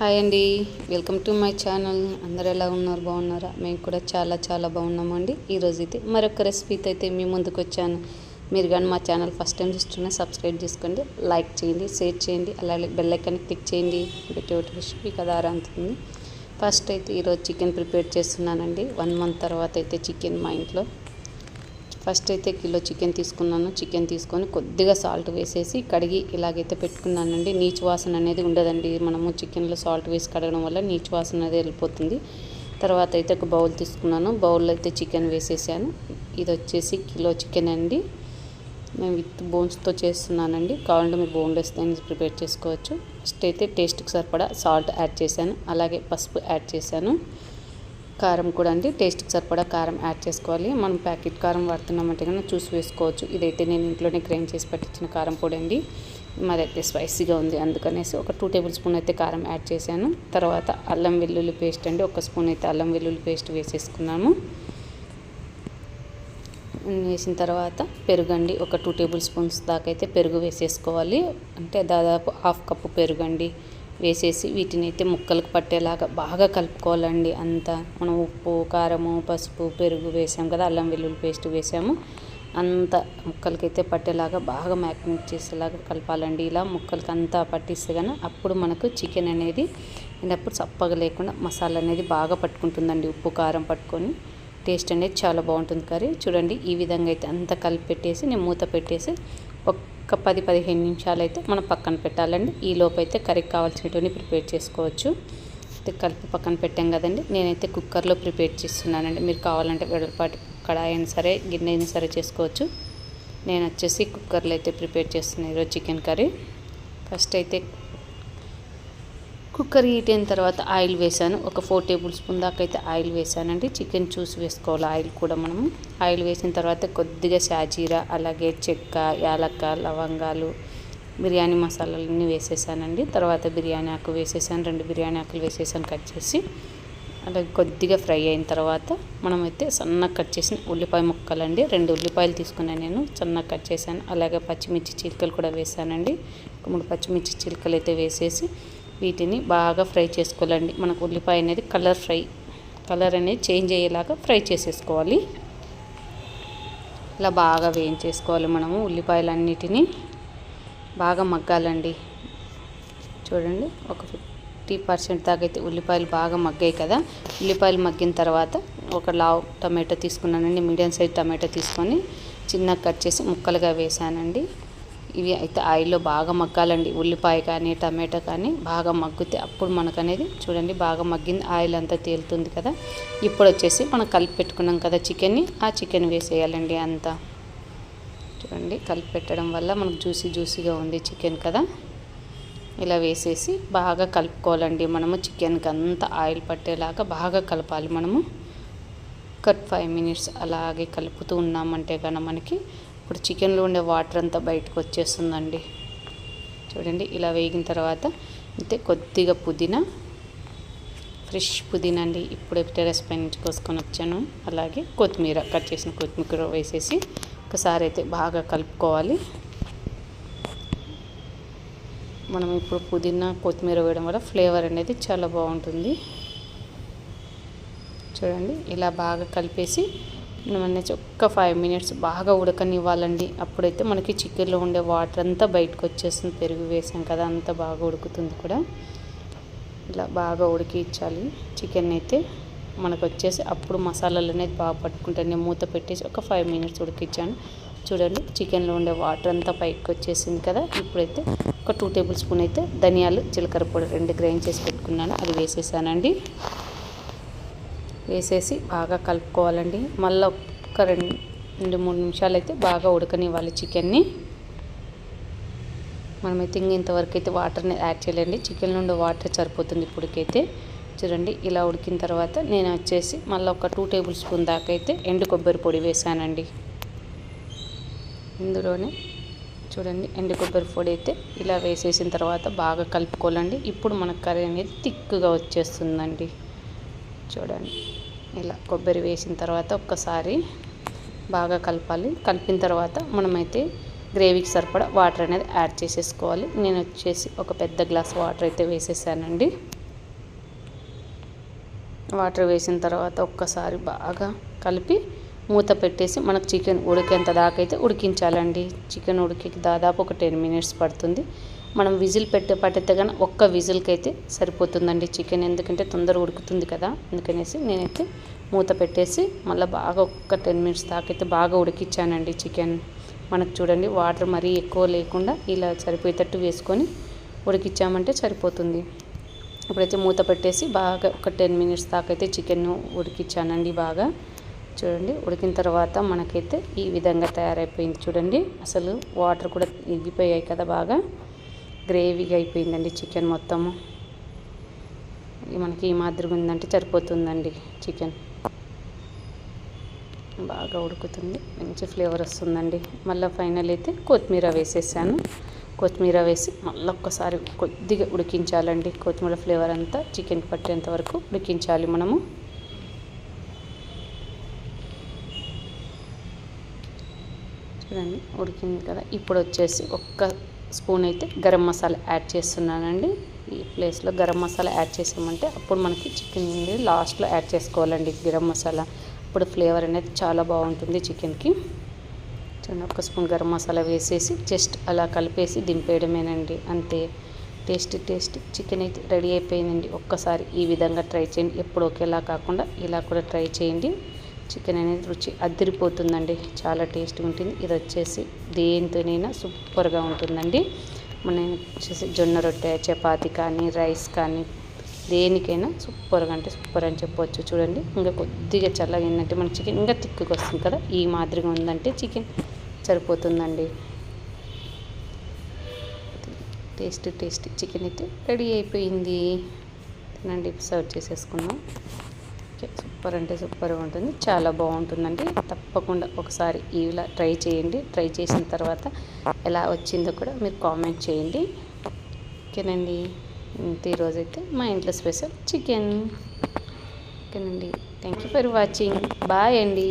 Hi అండి. Welcome to my channel. అందరు ఎలా ఉన్నారు? బాగున్నారా? మేము కూడా చాలా చాలా బాగున్నామండి. ఈరోజు అయితే మరొక రెసిపీతో అయితే మీ ముందుకు వచ్చాను. మీరు కానీ మా ఛానల్ ఫస్ట్ టైం చూస్తున్నా సబ్స్క్రైబ్ చేసుకోండి లైక్ చేయండి షేర్ చేయండి అలాగే బెల్ ఐకాన్ క్లిక్ చేయండి. ప్రతి ఒకటి రెసిపీ కదా అంటుంది ఫస్ట్ అయితే ఈరోజు చికెన్ ప్రిపేర్ చేస్తున్నానండి. వన్ మంత్ తర్వాత అయితే చికెన్ మా ఇంట్లో. ఫస్ట్ అయితే కిలో చికెన్ తీసుకున్నాను. చికెన్ తీసుకొని కొద్దిగా సాల్ట్ వేసేసి కడిగి ఇలాగైతే పెట్టుకున్నానండి. నీచు వాసన అనేది ఉండదండి. మనము చికెన్లో సాల్ట్ వేసి కడగడం వల్ల నీచు వాసన అనేది వెళ్ళిపోతుంది. తర్వాత అయితే ఒక బౌల్ తీసుకున్నాను. బౌల్లో అయితే చికెన్ వేసేసాను. ఇది వచ్చేసి కిలో చికెన్ అండి. నేను విత్ బోన్స్తో చేస్తున్నానండి. కావాలంటే మీరు బోన్లెస్ దాన్ని ప్రిపేర్ చేసుకోవచ్చు. ఫస్ట్ అయితే టేస్ట్కి సరిపడా సాల్ట్ యాడ్ చేశాను. అలాగే పసుపు యాడ్ చేశాను. కారం కూడా అండి. టేస్ట్కి సరిపడా కారం యాడ్ చేసుకోవాలి. మనం ప్యాకెట్ కారం వాడుతున్నామంటే కన్నా చూసి వేసుకోవచ్చు. ఇదైతే నేను ఇంట్లోనే గ్రైండ్ చేసి పెట్టించిన కారం పొడి అండి. మాదైతే స్పైసీగా ఉంది అందుకనేసి ఒక టూ టేబుల్ స్పూన్ అయితే కారం యాడ్ చేశాను. తర్వాత అల్లం వెల్లుల్లి పేస్ట్ అండి. ఒక స్పూన్ అయితే అల్లం వెల్లుల్లి పేస్ట్ వేసేసుకున్నాము. వేసిన తర్వాత పెరుగండి. ఒక టూ టేబుల్ స్పూన్స్ దాకా అయితే పెరుగు వేసేసుకోవాలి. అంటే దాదాపు హాఫ్ కప్పు పెరుగండి. వేసేసి వీటిని అయితే ముక్కలకు పట్టేలాగా బాగా కలుపుకోవాలండి. అంతా మనం ఉప్పు కారము పసుపు పెరుగు వేసాం కదా అల్లం వెల్లుల్లి పేస్ట్ వేసాము. అంత ముక్కలకైతే పట్టేలాగా బాగా మ్యాగ్నేట్ చేసేలాగా కలపాలండి. ఇలా ముక్కలకి అంతా పట్టిస్తే కానీ అప్పుడు మనకు చికెన్ అనేది అప్పుడు చప్పగా లేకుండా మసాలా అనేది బాగా పట్టుకుంటుందండి. ఉప్పు కారం పట్టుకొని టేస్ట్ అనేది చాలా బాగుంటుంది. కర్రీ చూడండి ఈ విధంగా అయితే అంతా కలిపి పెట్టేసి నేను మూత పెట్టేసి ఒక్క పది పదిహేను నిమిషాలు అయితే మనం పక్కన పెట్టాలండి. ఈ లోపైతే కర్రీకి కావాల్సినటువంటి ప్రిపేర్ చేసుకోవచ్చు. అయితే కలిపి పక్కన పెట్టాం కదండి. నేనైతే కుక్కర్లో ప్రిపేర్ చేస్తున్నానండి. మీరు కావాలంటే వెడల్పాటి కడాయి అయినా సరే గిన్నె అయినా సరే చేసుకోవచ్చు. నేను వచ్చేసి కుక్కర్లో అయితే ప్రిపేర్ చేస్తున్నాను ఈరోజు చికెన్ కర్రీ. ఫస్ట్ అయితే కుక్కర్ హీట్ అయిన తర్వాత ఆయిల్ వేసాను ఒక ఫోర్ టేబుల్ స్పూన్ దాకా అయితే ఆయిల్ వేసానండి చికెన్ చూసి వేసుకోవాలి. ఆయిల్ కూడా మనము ఆయిల్ వేసిన తర్వాత కొద్దిగా షాజీరా అలాగే చెక్క యాలక్క లవంగాలు బిర్యానీ మసాలాలన్నీ వేసేసానండి. తర్వాత బిర్యానీ ఆకు వేసేసాను. రెండు బిర్యానీ ఆకులు వేసేసాను కట్ చేసి. అలాగే కొద్దిగా ఫ్రై అయిన తర్వాత మనమైతే సన్నగా కట్ చేసిన ఉల్లిపాయ ముక్కలండి. రెండు ఉల్లిపాయలు తీసుకున్నాను నేను సన్నగా కట్ చేశాను. అలాగే పచ్చిమిర్చి చిలుకలు కూడా వేసానండి. మూడు పచ్చిమిర్చి చిలుకలు అయితే వేసేసి వీటిని బాగా ఫ్రై చేసుకోవాలండి. మనకు ఉల్లిపాయ అనేది కలర్ ఫ్రై కలర్ అనేది చేంజ్ అయ్యేలాగా ఫ్రై చేసేసుకోవాలి. ఇలా బాగా వేయించేసుకోవాలి మనము ఉల్లిపాయలన్నిటినీ. బాగా మగ్గాలండి. చూడండి ఒక ఫిఫ్టీ పర్సెంట్ దాకా అయితే ఉల్లిపాయలు బాగా మగ్గాయి కదా. ఉల్లిపాయలు మగ్గిన తర్వాత ఒక లావ్ టమాటో తీసుకున్నానండి మీడియం సైజ్ టమాటో తీసుకొని చిన్నగా కట్ చేసి ముక్కలుగా వేసానండి. ఇవి అయితే ఆయిల్లో బాగా మగ్గాలండి. ఉల్లిపాయ కానీ టమాటా కానీ బాగా మగ్గితే అప్పుడు మనకు అనేది చూడండి బాగా మగ్గింది. ఆయిల్ అంతా తేలుతుంది కదా. ఇప్పుడు వచ్చేసి మనం కలిపి పెట్టుకున్నాం కదా చికెన్ని. ఆ చికెన్ వేసేయాలండి అంతా. చూడండి కలిపి పెట్టడం వల్ల మనకు జ్యూసీ జ్యూసీగా ఉంది చికెన్ కదా. ఇలా వేసేసి బాగా కలుపుకోవాలండి మనము చికెన్కి అంతా ఆయిల్ పట్టేలాగా బాగా కలపాలి మనము. కట్ ఫైవ్ మినిట్స్ అలాగే కలుపుతూ ఉన్నామంటే కనుక మనకి ఇప్పుడు చికెన్లో ఉండే వాటర్ అంతా బయటకు వచ్చేస్తుందండి. చూడండి ఇలా వేగిన తర్వాత అయితే కొద్దిగా పుదీనా ఫ్రెష్ పుదీనా అండి. ఇప్పుడే టెరస్ పై నుంచి కోసుకొని వచ్చాను. అలాగే కొత్తిమీర కట్ చేసిన కొత్తిమీర వేసేసి ఒకసారి అయితే బాగా కలుపుకోవాలి. మనం ఇప్పుడు పుదీనా కొత్తిమీర వేయడం వల్ల ఫ్లేవర్ అనేది చాలా బాగుంటుంది. చూడండి ఇలా బాగా కలిపేసి మనం అనేది ఒక్క ఫైవ్ మినిట్స్ బాగా ఉడకనివ్వాలండి. అప్పుడైతే మనకి చికెన్లో ఉండే వాటర్ అంతా బయటకు వచ్చేస్తుంది. పెరుగు వేసాం కదా అంతా బాగా ఉడుకుతుంది కూడా. ఇలా బాగా ఉడికించాలి. చికెన్ అయితే మనకు వచ్చేసి అప్పుడు మసాలాలు అనేది బాగా పట్టుకుంటాను నేను మూత పెట్టేసి ఒక ఫైవ్ మినిట్స్ ఉడికించాను. చూడండి చికెన్లో ఉండే వాటర్ అంతా పైకి వచ్చేసింది కదా. ఇప్పుడైతే ఒక టూ టేబుల్ స్పూన్ అయితే ధనియాలు జీలకర్ర పొడి రెండు గ్రైండ్ చేసి పెట్టుకున్నాను. అది వేసేసానండి. వేసేసి బాగా కలుపుకోవాలండి. మళ్ళీ ఒక రెండు మూడు నిమిషాలు అయితే బాగా ఉడకనివ్వాలి చికెన్ని. మనమైతే ఇంక ఇంతవరకు అయితే వాటర్ని యాడ్ చేయలేండి. చికెన్ నుండి వాటర్ సరిపోతుంది ఇప్పటికైతే చూడండి ఇలా ఉడికిన తర్వాత నేను వచ్చేసి మళ్ళీ ఒక టూ టేబుల్ స్పూన్ దాకా అయితే ఎండు కొబ్బరి పొడి వేసానండి. ఇందులోనే చూడండి ఎండు కొబ్బరి పొడి అయితే ఇలా వేసేసిన తర్వాత బాగా కలుపుకోవాలండి. ఇప్పుడు మన కర్రీ అనేది థిక్గా వచ్చేస్తుందండి. చూడండి. ఇలా కొబ్బరి వేసిన తర్వాత ఒక్కసారి బాగా కలపాలి. కలిపిన తర్వాత మనమైతే గ్రేవీకి సరిపడా వాటర్ అనేది యాడ్ చేసేసుకోవాలి. నేను వచ్చేసి ఒక పెద్ద గ్లాస్ వాటర్ అయితే వేసేసానండి. వాటర్ వేసిన తర్వాత ఒక్కసారి బాగా కలిపి మూత పెట్టేసి మనకు చికెన్ ఉడికేంత దాకా అయితే ఉడికించాలండి. చికెన్ ఉడికి దాదాపు ఒక టెన్ మినిట్స్ పడుతుంది. మనం విజిల్ పెట్టే పట్టితే కానీ ఒక్క విజిల్కి అయితే సరిపోతుందండి చికెన్. ఎందుకంటే తొందరగా ఉడుకుతుంది కదా. అందుకనేసి నేనైతే మూత పెట్టేసి మళ్ళీ బాగా ఒక్క టెన్ మినిట్స్ దాకా అయితే బాగా ఉడికిచ్చానండి చికెన్. మనకు చూడండి వాటర్ మరీ ఎక్కువ లేకుండా ఇలా సరిపోయేటట్టు వేసుకొని ఉడికిచ్చామంటే సరిపోతుంది. ఇప్పుడైతే మూత పెట్టేసి బాగా ఒక టెన్ మినిట్స్ దాకా అయితే చికెన్ ఉడికిచ్చానండి బాగా. చూడండి ఉడికిన తర్వాత మనకైతే ఈ విధంగా తయారైపోయింది చూడండి. అసలు వాటర్ కూడా ఎగిపోయాయి కదా బాగా. గ్రేవీగా అయిపోయిందండి చికెన్ మొత్తము. మనకి ఈ మాదిరిగా ఉందంటే సరిపోతుందండి చికెన్. బాగా ఉడుకుతుంది మంచి ఫ్లేవర్ వస్తుందండి. మళ్ళీ ఫైనల్ అయితే కొత్తిమీర వేసేసాను. కొత్తిమీర వేసి మళ్ళీ ఒక్కసారి కొద్దిగా ఉడికించాలండి. కొత్తిమీర ఫ్లేవర్ అంతా చికెన్ పట్టేంత వరకు ఉడికించాలి మనము. చూడండి ఉడికింది కదా. ఇప్పుడు వచ్చేసి ఒక్క స్పూన్ అయితే గరం మసాలా యాడ్ చేస్తున్నానండి. ఈ ప్లేస్లో గరం మసాలా యాడ్ చేసామంటే అప్పుడు మనకి చికెన్ లాస్ట్లో యాడ్ చేసుకోవాలండి గరం మసాలా. అప్పుడు ఫ్లేవర్ అనేది చాలా బాగుంటుంది చికెన్కి. చూడండి ఒక స్పూన్ గరం మసాలా వేసేసి జస్ట్ అలా కలిపేసి దింపేయడమేనండి. అంతే. Taste taste. చికెన్ అయితే రెడీ అయిపోయిందండి. ఒక్కసారి ఈ విధంగా ట్రై చేయండి. ఎప్పుడు ఒకేలా కాకుండా ఇలా కూడా ట్రై చేయండి. చికెన్ అనేది రుచి అద్దరిపోతుందండి. చాలా టేస్ట్గా ఉంటుంది. ఇది వచ్చేసి దేనితోనైనా సూపర్గా ఉంటుందండి. మన వచ్చేసి జొన్న రొట్టె చపాతి కానీ రైస్ కానీ దేనికైనా సూపర్గా అంటే సూపర్ అని చెప్పవచ్చు చూడండి. ఇంకా కొద్దిగా చల్లగా ఏంటంటే మన చికెన్ ఇంకా తిక్కుగా వస్తుంది కదా. ఈ మాదిరిగా ఉందంటే చికెన్ సరిపోతుందండి. టేస్ట్ టేస్ట్ చికెన్ అయితే రెడీ అయిపోయింది. తినండి. సర్వ్ చేసేసుకుందాం. సూపర్ అంటే సూపర్గా ఉంటుంది. చాలా బాగుంటుందండి. తప్పకుండా ఒకసారి ఇలా ట్రై చేయండి. ట్రై చేసిన తర్వాత ఎలా వచ్చిందో కూడా మీరు కామెంట్ చేయండి. ఓకేనండి. ఈరోజైతే మా ఇంట్లో స్పెషల్ చికెన్. ఓకేనండి. Thank you for watching. Bye అండి.